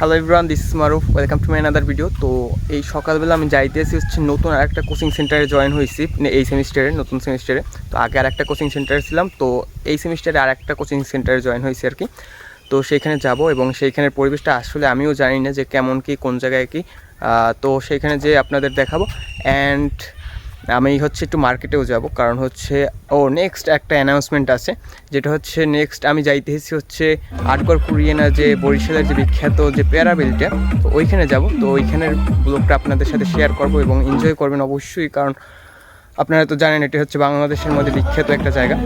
Hello everyone this is Maruf welcome to my another video তো এই সকালবেলা আমি যাইতেছি হচ্ছে নতুন আর একটা কোচিং সেন্টারে জয়েন হয়েছি মানে এই সেমিস্টারে নতুন সেমিস্টারে তো আগে আর একটা কোচিং সেন্টারে ছিলাম, তো এই সেমিস্টারে আর একটা কোচিং সেন্টারে জয়েন হয়েছি আর কি তো সেইখানে যাব এবং সেইখানের পরিবেশটা আসলে আমিও জানি না যে কেমন কি, কোন জায়গায় কি। তো সেইখানে যে আপনাদের দেখাবো। অ্যান্ড আমি হচ্ছে একটু মার্কেটেও যাব, কারণ হচ্ছে, ও নেক্সট একটা অ্যানাউন্সমেন্ট আছে, যেটা হচ্ছে নেক্সট আমি যাইতেছি হচ্ছে আটগড় কুরিয়েনা যে বরিশালের যে বিখ্যাত যে প্যারাবিলটা তো ওইখানে যাব, তো ওইখানের ব্লগটা আপনাদের সাথে শেয়ার করব এবং এনজয় করবেন অবশ্যই, কারণ আপনারা তো জানেন এটি হচ্ছে বাংলাদেশের মধ্যে বিখ্যাত একটা জায়গা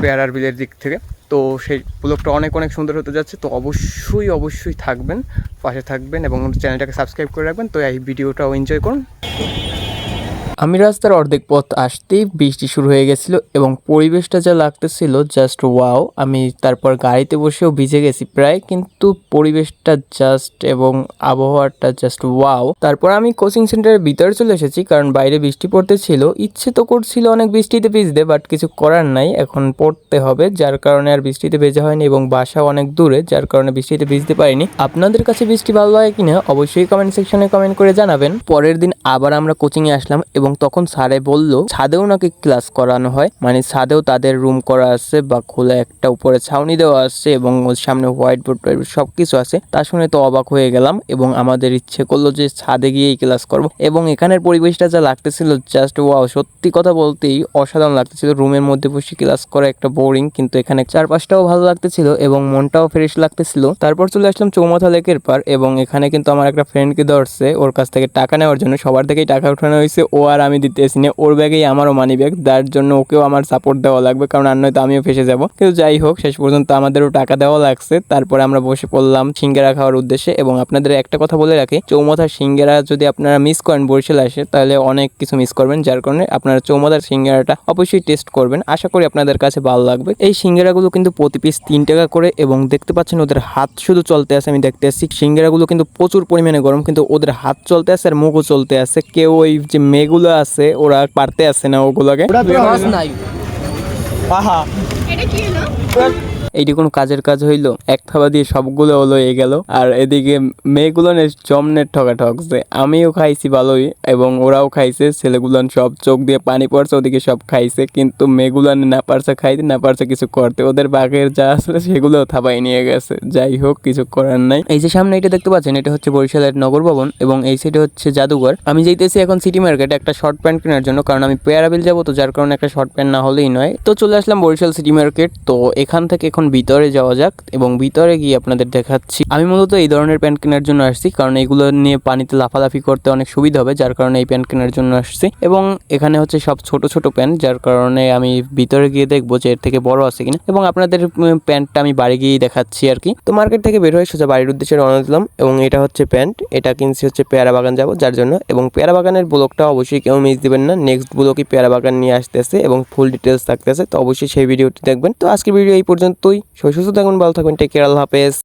পেয়ারার বিলের দিক থেকে। তো সেই ব্লগটা অনেক অনেক সুন্দর হতে যাচ্ছে, তো অবশ্যই অবশ্যই থাকবেন, পাশে থাকবেন এবং চ্যানেলটাকে সাবস্ক্রাইব করে রাখবেন, তো এই ভিডিওটাও এনজয় করুন। আমি রাস্তার অর্ধেক পথ আসতেই বৃষ্টি শুরু হয়ে গেছিল এবং পরিবেশটা যা লাগতেছিল জাস্ট ওয়াও আমি তারপর গাড়িতে বসেও ভিজে গেছি প্রায়, কিন্তু পরিবেশটা জাস্ট এবং আবহাওয়াটা জাস্ট ওয়াও তারপর আমি কোচিং সেন্টারের ভিতরে চলে এসেছি কারণ বাইরে বৃষ্টি পড়তে ছিল ইচ্ছে তো করছিল অনেক বৃষ্টিতে ভিজতে বাট কিছু করার নাই। এখন পড়তে হবে, যার কারণে আর বৃষ্টিতে ভেজা হয়নি এবং বাসা অনেক দূরে, যার কারণে বৃষ্টিতে ভিজতে পারিনি। আপনাদের কাছে বৃষ্টি ভালো লাগে কিনা অবশ্যই কমেন্ট সেকশনে কমেন্ট করে জানাবেন। পরের দিন আবার আমরা কোচিংয়ে আসলাম এবং তখন স্যারে বলল, ছাদেও নাকি ক্লাস করানো হয়? মানে ছাদেও তাদের রুম করা আছে বা খোলা একটা উপরে ছাউনি দেওয়া আছে এবং ওর সামনে হোয়াইট বোর্ড সব কিছু আছে। তা শুনে তো অবাক হয়ে গেলাম এবং আমাদের ইচ্ছে করল যে ছাদে গিয়েই ক্লাস করব। এবং এখানের পরিবেশটা যা লাগতেছিল জাস্ট ওয়াও সত্যি কথা বলতেই অসাধারণ লাগতেছিল। রুমের মধ্যে বসে ক্লাস করা একটা বোরিং, কিন্তু এখানে চারপাশটাও ভালো লাগতেছিল এবং মনটাও ফ্রেশ লাগতেছিল। তারপর চলে আসলাম চৌমাথা লেকের পার এবং এখানে কিন্তু আমার একটা ফ্রেন্ডকে ধরছে, ওর কাছ থেকে টাকা নেওয়ার জন্য। সবার থেকেই টাকা উঠানো হয়েছে। ও আর আমি দিতেছি না, ওর ব্যাগেই আমারও মানি ব্যাগ যার জন্য ওকেও আমার সাপোর্ট দেওয়া লাগবে, কারণ আর নয়তো আমিও ফেসে যাব। কিন্তু যাই হোক, শেষ পর্যন্ত আমাদেরও টাকা দেওয়া লাগছে। তারপরে আমরা বসে পড়লাম সিঙ্গারা খাওয়ার উদ্দেশ্যে। এবং আপনাদের একটা কথা বলে রাখি চৌমাথার সিঙ্গারা যদি আপনারা মিস করেন বরিশাল আসে, তাহলে অনেক কিছু মিস করবেন, যার কারণে আপনারা চৌমাথার সিঙ্গারাটা অবশ্যই টেস্ট করবেন। আশা করি আপনাদের কাছে ভালো লাগবে। এই সিঙ্গারাগুলো কিন্তু প্রতি পিস তিন টাকা করে এবং দেখতে পাচ্ছেন ওদের হাত শুধু চলতে আছে, আমি দেখতে আসছি। সিঙ্গারাগুলো কিন্তু প্রচুর পরিমাণে গরম, কিন্তু ওদের হাত চলতে আছে আর মুখও চলতে আছে। কেউ ওই যে মেয়েগুলো আছে ওরা পারতে আছে না ওগুলোকে। নাই। এটা কি হলো? এইটি কোনো কাজের কাজ হইল। এক থাবা দিয়ে সবগুলো এ গেল। আর এদিকে মেয়েগুলো জমনের ঠকা ঠকছে আমিও খাইছি ভালোই এবং ওরাও খাইছে। ছেলেগুলান সব চোখ দিয়ে পানি পড়ছে, ওদিকে সব খাইছে। কিন্তু মেয়েগুলান না পারছে খাইতে, না পারছে কিছু করতে। ওদের বাঘের যা আসলে সেগুলো থাবাই নিয়ে গেছে। যাই হোক, কিছু করার নাই। এই যে সামনে এটা দেখতে পাচ্ছেন, এটা হচ্ছে বরিশালের নগর ভবন এবং এই সাইডে হচ্ছে জাদুঘর। আমি যাইতেছি এখন সিটি মার্কেটে একটা শর্ট প্যান্ট কেনার জন্য, কারণ আমি পেয়ারাবিল যাব, তো যার কারণে একটা শর্ট প্যান্ট না হলেই নয়। তো চলে আসলাম বরিশাল সিটি মার্কেট। তো এখান থেকে এখন ভিতরে যাওয়া যাক এবং ভিতরে গিয়ে আপনাদের দেখাচ্ছি। আমি মূলত এই ধরনের প্যান্ট কেনার জন্য আসছি, কারণ এগুলো নিয়ে পানিতে লাফালাফি করতে অনেক সুবিধা হবে, যার কারণে এই প্যান্ট কেনার জন্য আসছি। এবং এখানে হচ্ছে সব ছোট ছোট প্যান্ট, যার কারণে আমি ভিতরে গিয়ে দেখব যে এর থেকে বড় আছে কিনা। এবং আপনাদের প্যান্টটা আমি বাড়ি গিয়েই দেখাচ্ছি আর কি। তো মার্কেট থেকে বের হয়ে সোজা বাড়ির উদ্দেশ্যে রওনা দিলাম এবং এটা হচ্ছে প্যান্ট, এটা কিনছি হচ্ছে পেয়ারা বাগান যাব যার জন্য। এবং পেয়ারা বাগানের ব্লগটা অবশ্যই কেউ মিস দিবেন না, নেক্সট ব্লগই পেয়ারা বাগান নিয়ে আসতেছে এবং ফুল ডিটেলস থাকতেছে, তো অবশ্যই সেই ভিডিওটি দেখবেন। তো আজকের ভিডিও এই পর্যন্তই সবাই সুস্থ থাকুন ভালো থাকবেন টেক কেয়ার আল্লাহ হাফেজ।